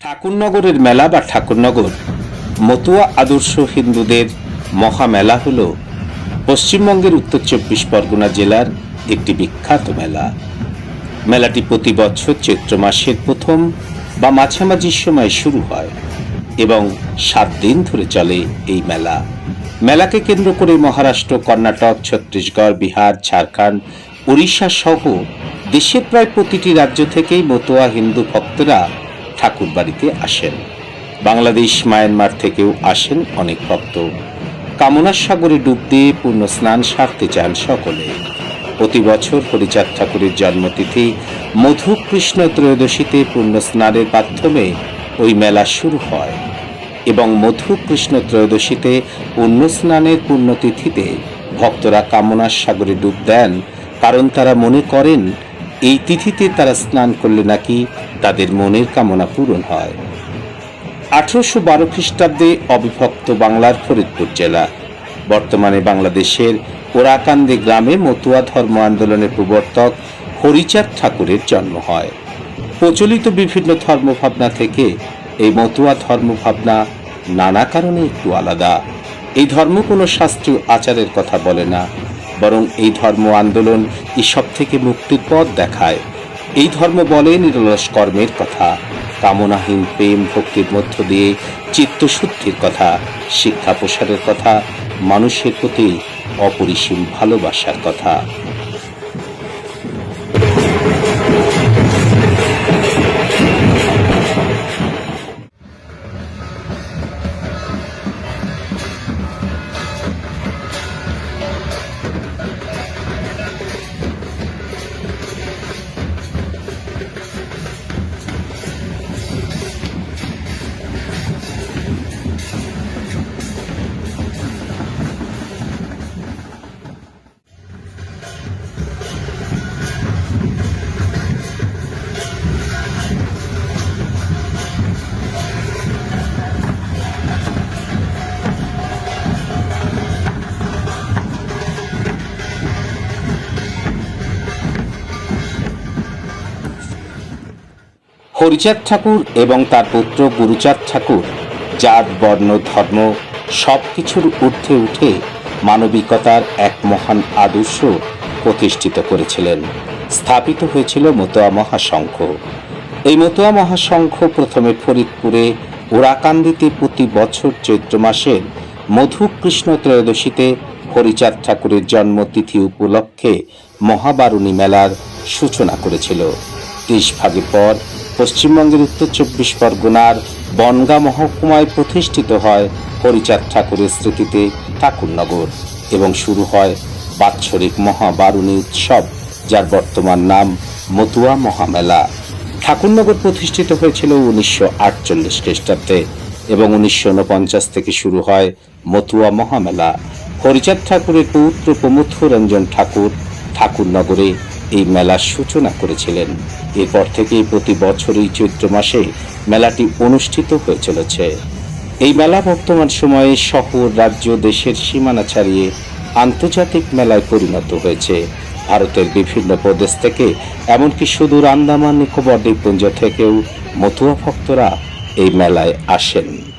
ঠাকুরনগরের মেলা বা ঠাকুরনগর মতুয়া আদর্শ হিন্দুদের মহামেলা হল পশ্চিমবঙ্গের উত্তর চব্বিশ পরগনা জেলার একটি বিখ্যাত মেলা। মেলাটি প্রতি বছর চৈত্র মাসের প্রথম বা মাঝামাঝির সময় শুরু হয় এবং সাত দিন ধরে চলে এই মেলা। মেলাকে কেন্দ্র করে মহারাষ্ট্র, কর্ণাটক, ছত্তিশগড়, বিহার, ঝাড়খণ্ড উড়িষ্যা সহ দেশের প্রায় প্রতিটি রাজ্য থেকেই মতুয়া হিন্দু ভক্তরা ঠাকুর বাড়িতে আসেন। বাংলাদেশ, মায়ানমার থেকেও আসেন অনেক ভক্ত। কামনার সাগরে ডুব দিয়ে পূর্ণ স্নান সারতে চান সকলে। প্রতি বছর হরিচাঁদ ঠাকুরের জন্মতিথি মধু কৃষ্ণ ত্রয়োদশীতে পূর্ণ স্নানের মাধ্যমে ওই মেলা শুরু হয় এবং মধু কৃষ্ণ ত্রয়োদশীতে পূর্ণ স্নানের পুণ্যতিথিতে ভক্তরা কামনার সাগরে ডুব দেন, কারণ তারা মনে করেন, এই তিথিতে তারা স্নান করলে নাকি তাদের মনের কামনা পূরণ হয়। আঠারোশো বারো খ্রিস্টাব্দে অবিভক্ত বাংলার ফরিদপুর জেলা। বর্তমানে বাংলাদেশের ওরাকান্দি গ্রামে মতুয়া ধর্ম আন্দোলনের প্রবর্তক হরিচাঁদ ঠাকুরের জন্ম হয়। প্রচলিত বিভিন্ন ধর্মভাবনা থেকে এই মতুয়া ধর্মভাবনা নানা কারণে একটু আলাদা। এই ধর্ম কোনো শাস্ত্রীয় আচারের কথা বলে না, বরং এই ধর্ম আন্দোলন এসব থেকে মুক্তির পথ দেখায়। এই ধর্ম বলে নিরলস কর্মের কথা। কামনাহীন প্রেম ভক্তির মধ্য দিয়ে চিত্তশুদ্ধির কথা শিক্ষা প্রসারের কথা, মানুষের প্রতি অপরিসীম ভালোবাসার কথা। হরিচাঁদ ঠাকুর এবং তার পুত্র গুরুচাঁদ ঠাকুর, জাত, বর্ণ, ধর্ম সব কিছুর ঊর্ধ্বে উঠে মানবিকতার এক মহান আদর্শ প্রতিষ্ঠিত করেছিলেন। স্থাপিত হয়েছিল মতোয়া মহাসংঘ। এই মতোয়া মহাসংঘ প্রথমে ফরিদপুরে ওরাকান্দিতে প্রতি বছর চৈত্র মাসের মধু কৃষ্ণ ত্রয়োদশীতে হরিচাঁদ ঠাকুরের জন্মতিথি উপলক্ষে মহাবারুণী মেলার সূচনা করেছিল। ত্রিশ ভাগের পর পশ্চিমবঙ্গের উত্তর চব্বিশ পরগনার বনগা মহকুমায় প্রতিষ্ঠিত হয় হরিচাঁদ ঠাকুরের স্মৃতিতে ঠাকুরনগর এবং শুরু হয় বাৎসরিক মহাবারুণী উৎসব, যার বর্তমান নাম মতুয়া মহামেলা। ঠাকুরনগর প্রতিষ্ঠিত হয়েছিল উনিশশো আটচল্লিশ খ্রিস্টাব্দে এবং উনিশশো উনপঞ্চাশ থেকে শুরু হয় মতুয়া মহামেলা। হরিচাঁদ ঠাকুরের পৌত্র প্রমথ রঞ্জন ঠাকুর ঠাকুরনগরে এই মেলার সূচনা করেছিলেন। এরপর থেকেই প্রতি বছরই চৈত্র মাসে মেলাটি অনুষ্ঠিত হয়ে চলেছে। এই মেলা বর্তমান সময়ে শহর, রাজ্য, দেশের সীমানা ছাড়িয়ে আন্তর্জাতিক মেলায় পরিণত হয়েছে। ভারতের বিভিন্ন প্রদেশ থেকে, এমনকি সুদূর আন্দামান, নিকোবর, দ্বীপপুঞ্জ থেকেও মতুয়া ভক্তরা এই মেলায় আসেন।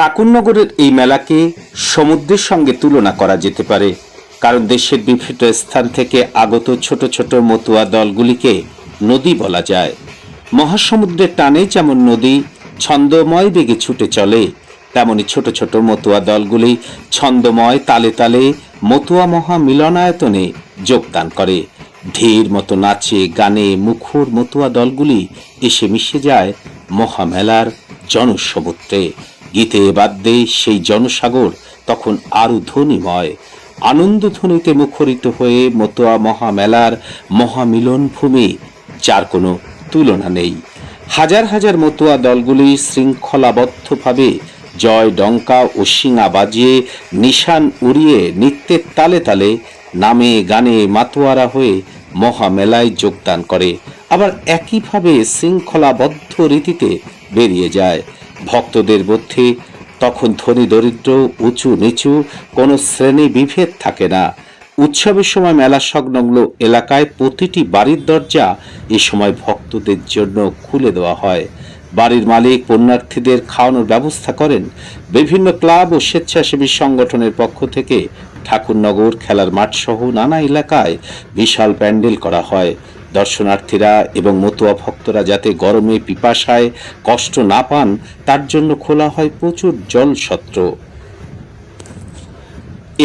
ঠাকুরনগরের এই মেলাকে সমুদ্রের সঙ্গে তুলনা করা যেতে পারে, কারণ দেশের বিভিন্ন স্থান থেকে আগত ছোট ছোট মতুয়া দলগুলিকে নদী বলা যায়। মহাসমুদ্রের টানে যেমন নদী ছন্দময় বেগে ছুটে চলে, তেমনি ছোট ছোট মতুয়া দলগুলি ছন্দময় তালে তালে মতুয়া মহা মিলনায়তনে যোগদান করে। ঢের মতো নাচে, গানে, মুখর মতুয়া দলগুলি এসে মিশে যায় মহামেলার জনসমুদ্রে। গীতে বাদ্যে সেই জনসাগর তখন আরও ধ্বনিময়। আনন্দ ধ্বনিতে মুখরিত হয়ে মতোয়া মহামেলার মহামিলন ভূমি, যার কোনো তুলনা নেই। হাজার হাজার মতুয়া দলগুলি শৃঙ্খলাবদ্ধভাবে জয় ডঙ্কা ও শিঙা বাজিয়ে নিশান উড়িয়ে নৃত্যের তালে তালে নামে গানে মাতোয়ারা হয়ে মহামেলায় যোগদান করে। আবার একইভাবে শৃঙ্খলাবদ্ধ রীতিতে বেরিয়ে যায়। ভক্তদের মধ্যে তখন ধনী দরিদ্র, উঁচু নিচু, কোনো শ্রেণি বিভেদ থাকে না। উৎসবের সময় মেলা সংলগ্ন এলাকায় প্রতিটি বাড়ির দরজা এ সময় ভক্তদের জন্য খুলে দেওয়া হয়। বাড়ির মালিক, পুণ্যার্থীদের খাওয়ানোর ব্যবস্থা করেন। বিভিন্ন ক্লাব ও স্বেচ্ছাসেবী সংগঠনের পক্ষ থেকে ঠাকুরনগর খেলার মাঠসহ নানা এলাকায় বিশাল প্যান্ডেল করা হয়। দর্শনার্থীরা এবং মতুয়া ভক্তরা যাতে গরমে পিপাসায় কষ্ট না পান, তার জন্য খোলা হয় প্রচুর জলসত্র।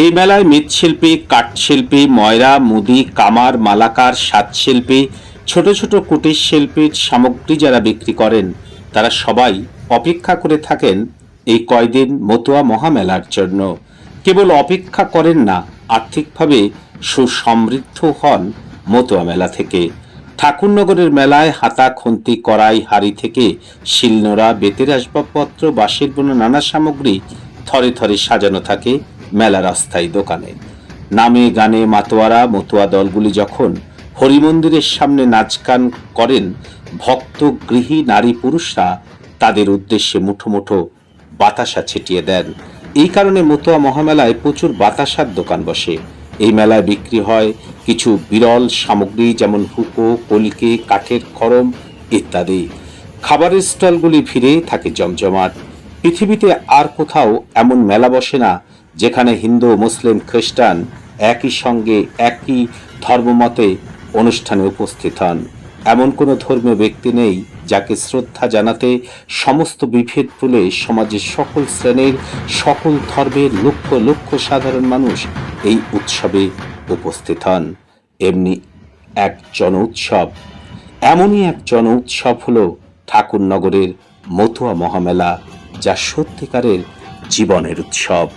এই মেলায় মৃৎশিল্পী, কাঠশিল্পী, ময়রা, মুদি, কামার, মালাকার সাতশিল্পী ছোট ছোট কুটির শিল্পীর সামগ্রী যারা বিক্রি করেন, তারা সবাই অপেক্ষা করে থাকেন এই কয়দিন মতুয়া মহামেলার জন্য। কেবল অপেক্ষা করেন না, আর্থিকভাবে সুসমৃদ্ধ হন মতুয়া মেলা থেকে। ঠাকুরনগরের মেলায় হাতা খুন্তি কড়াই, হাড়ি থেকে শিলনোড়া, বেতের আসবাবপত্র, বাঁশের বোনা নানা সামগ্রী থরে থরে সাজানো থাকে মেলার অস্থায়ী দোকানে। নামে গানে মাতোয়ারা, মতুয়া দলগুলি যখন হরিমন্দিরের সামনে নাচ গান করেন, ভক্ত, গৃহী, নারী, পুরুষরা তাদের উদ্দেশ্যে মুঠো মুঠো বাতাসা ছিটিয়ে দেন। এই কারণে মতুয়া মহামেলায় প্রচুর বাতাসার দোকান বসে। এই মেলায় বিক্রি হয় কিছু বিরল সামগ্রী যেমন হুকো, কলকে, কাঠের খড়ম ইত্যাদি। খাবারের স্টলগুলি ভিড়ে থাকে জমজমাট। পৃথিবীতে আর কোথাও এমন মেলা বসে না, যেখানে হিন্দু, মুসলিম, খ্রিস্টান একই সঙ্গে একই ধর্মমতে অনুষ্ঠানে উপস্থিত হন। এমন কোনো ধর্মীয় ব্যক্তি নেই যাকে শ্রদ্ধা জানাতে সমস্ত বিভেদ ভুলে সমাজের সকল শ্রেণির, সকল ধর্মের লক্ষ লক্ষ সাধারণ মানুষ এই উৎসবে উপস্থিত হন। এমনি এক জন উৎসব এমনই এক জন উৎসব হল ঠাকুরনগরের মতুয়া মহামেলা, যা সত্যিকারের জীবনের উৎসব।